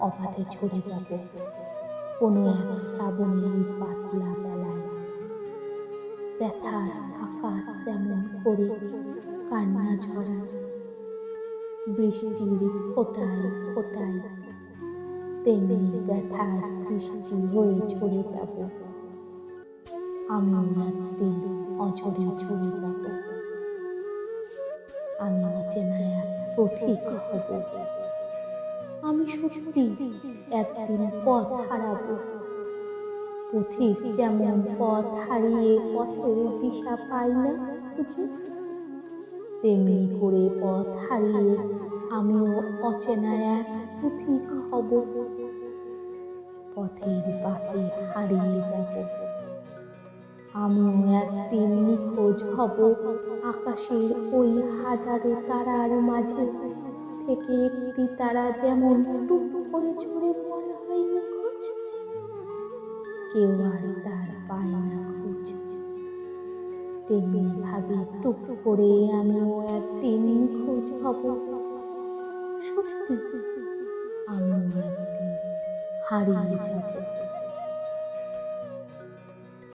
অবাধে ছড়ে যাব কোনো এক শ্রাবণের পাতলা বেলায়। ব্যথার আকাশ তেমন করে কান্না ঝরা বৃষ্টির ফোটায় ফোটায়, তেমনি ব্যথার বৃষ্টি হয়ে ঝরে যাব। আমিও একদিন অঝরে ঝরে যাব। আমি অচেনা এক পথিক হব। আমি সত্যি একদিন পথ হারাবো। পথিক যেমন পথ হারিয়ে পথের দিশা পাই না খুঁজে তেমনি করে পথ হারিয়ে আমিও অচেনা এক পথিক হব। পথের বাকে হারিয়ে যাব। আমিও একদিন নিখোঁজ হব। আকাশের ওই হাজারো তারার মাঝে। থেকে একটি তারা যেমন টুপ করে ঝরে পড়ে হয় নিখোঁজ কেউ আর তার পায় না খোঁজ। তেমনি ভাবে টুপ করে আমিও একদিন নিখোঁজ হব। সত্যি, আমিও একদিন হারিয়ে যাব।